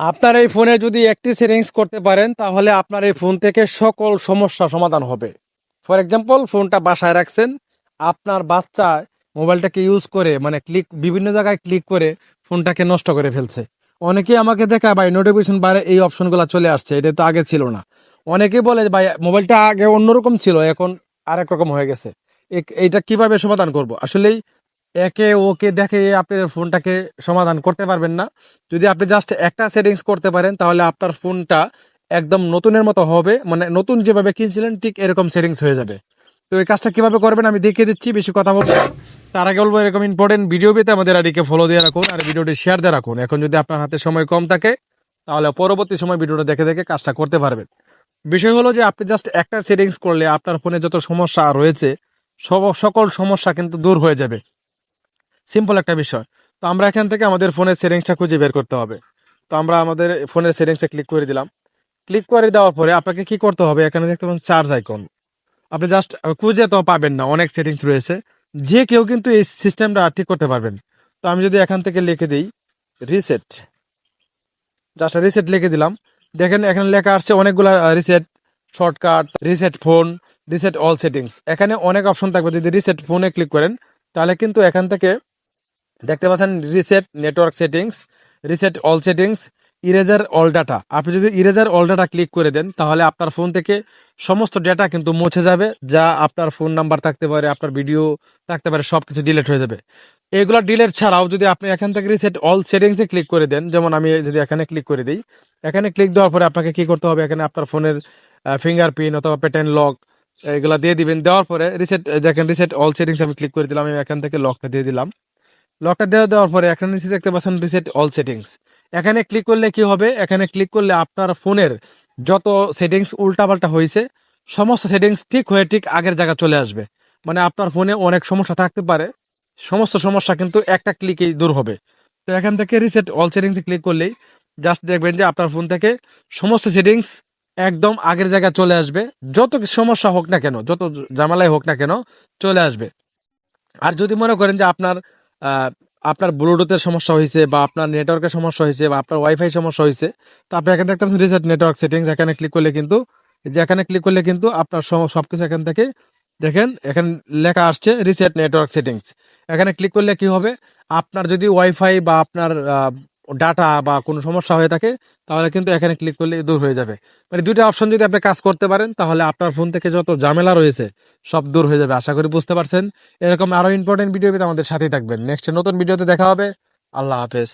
আপনার এই ফোনে যদি একটি সেটিংস করতে পারেন, তাহলে আপনার এই ফোন থেকে সকল সমস্যা সমাধান হবে। ফর এক্সাম্পল ফোনটা বাসায় রাখছেন, আপনার বাচ্চা মোবাইলটাকে ইউজ করে মানে ক্লিক বিভিন্ন জায়গায় ক্লিক করে ফোনটাকে নষ্ট করে ফেলছে। অনেকেই আমাকে দেখা ভাই নোটিফিকেশন বারে এই অপশনগুলো চলে আসছে, এটা তো আগে ছিল না। অনেকেই বলে, ভাই, মোবাইলটা আগে অন্যরকম ছিল, এখন আরেক রকম হয়ে গেছে। এইটা কীভাবে সমাধান করব? আসলেই একে ওকে দেখে আপনার ফোনটাকে সমাধান করতে পারবেন না। যদি আপনি জাস্ট একটা সেটিংস করতে পারেন, তাহলে আপনার ফোনটা একদম নতুনের মতো হবে। মানে নতুন যেভাবে কিনছিলেন, ঠিক এরকম সেটিংস হয়ে যাবে। তো এই কাজটা কীভাবে করবেন আমি দেখিয়ে দিচ্ছি, বেশি কথা বলব তার আগে বলব, এরকম ইম্পর্টেন্ট ভিডিও পেতে আমাদের আইডিকে ফলো দিয়ে রাখুন আর ভিডিওটি শেয়ার দিয়ে রাখুন। এখন যদি আপনার হাতে সময় কম থাকে, তাহলে পরবর্তী সময় ভিডিওটা দেখে দেখে কাজটা করতে পারবেন। বিষয় হলো যে আপনি জাস্ট একটা সেটিংস করলে আপনার ফোনে যত সমস্যা রয়েছে, সব, সকল সমস্যা কিন্তু দূর হয়ে যাবে। সিম্পল একটা বিষয়। তো আমরা এখান থেকে আমাদের ফোনের সেটিংসটা খুঁজে বের করতে হবে। তো আমরা আমাদের ফোনের সেটিংসে ক্লিক করে দিলাম। ক্লিক করে দেওয়ার পরে আপনাকে কি করতে হবে? এখানে দেখতে পাবেন চার্জ আইকন আপনি জাস্ট খুঁজে তো পাবেন না, অনেক সেটিংস রয়েছে। যে কেউ কিন্তু এই সিস্টেমটা ঠিক করতে পারবেন। তো আমি যদি এখান থেকে লিখে দিই রিসেট জাস্ট রিসেট লিখে দিলাম। দেখেন এখানে লেখা আসছে অনেকগুলা reset shortcut reset phone reset all settings এখানে অনেক অপশন থাকবে। যদি রিসেট ফোনে ক্লিক করেন, তাহলে কিন্তু এখান থেকে দেখতে পাচ্ছেন reset network settings reset all settings eraser all data আপনি যদি ইরেজার অল ডাটা ক্লিক করে দেন, তাহলে আপনার ফোন থেকে সমস্ত ডেটা কিন্তু মুছে যাবে, যা আপনার ফোন নাম্বার থাকতে পারে, আপনার ভিডিও থাকতে পারে সব কিছু ডিলেট হয়ে যাবে। এগুলো ডিলেট ছাড়াও যদি আপনি এখান থেকে রিসেট অল সেটিংসে ক্লিক করে দেন, যেমন আমি যদি এখানে ক্লিক করে দিই, এখানে ক্লিক দেওয়ার পরে আপনাকে কি করতে হবে? এখানে আপনার ফোনের ফিঙ্গারপ্রিন্ট অথবা প্যাটার্ন লক এগুলো দিয়ে দিবেন। দেওয়ার পরে রিসেট দেখেন রিসেট অল সেটিংস আমি ক্লিক করে দিলাম, আমি এখান থেকে লকটা দিয়ে দিলাম। লকটা দেওয়া দেওয়ার পরে এখানে নিচে দেখতে পাচ্ছেন রিসেট অল সেটিংস এখানে ক্লিক করলে কি হবে? এখানে ক্লিক করলে আপনার ফোনের যত সেটিংস উল্টাপাল্টা হয়েছে, সমস্ত সেটিংস ঠিক হয়ে ঠিক আগের জায়গা চলে আসবে। মানে আপনার ফোনে অনেক সমস্যা থাকতে পারে। সমস্ত সমস্যা কিন্তু একটা ক্লিকেই দূর হবে। তো এখান থেকে রিসেট অল সেটিংসে ক্লিক করলেই জাস্ট দেখবেন যে আপনার ফোন থেকে সমস্ত সেটিংস একদম আগের জায়গায় চলে আসবে। যত সমস্যা হোক না কেন, যত জামালাই হোক না কেন, চলে আসবে। আর যদি মনে করেন যে আপনার আপনার ব্লুটুথের সমস্যা হয়েছে বা আপনার নেটওয়ার্কের সমস্যা হয়েছে বা আপনার ওয়াইফাই সমস্যা হয়েছে, তো আপনি এখানে দেখতে পাচ্ছেন রিসেট নেটওয়ার্ক সেটিংস এখানে ক্লিক করলে কিন্তু যে এখানে ক্লিক করলে কিন্তু আপনার সব- কিছু এখান থেকে দেখেন, এখানে লেখা আসছে রিসেট নেটওয়ার্ক সেটিংস এখানে ক্লিক করলে কি হবে? আপনার যদি ওয়াইফাই বা আপনার ডাটা বা কোনো সমস্যা হয়ে থাকে, তাহলে কিন্তু এখানে ক্লিক করলে দূর হয়ে যাবে। মানে দুইটা অপশন যদি আপনি কাজ করতে পারেন, তাহলে আপনার ফোন থেকে যত ঝামেলা রয়েছে, সব দূর হয়ে যাবে। আশা করি বুঝতে পারছেন। এরকম আরও ইম্পর্টেন্ট ভিডিও পেতে আমাদের সাথেই থাকবেন। নেক্সট নতুন ভিডিওতে দেখা হবে। আল্লাহ হাফেজ।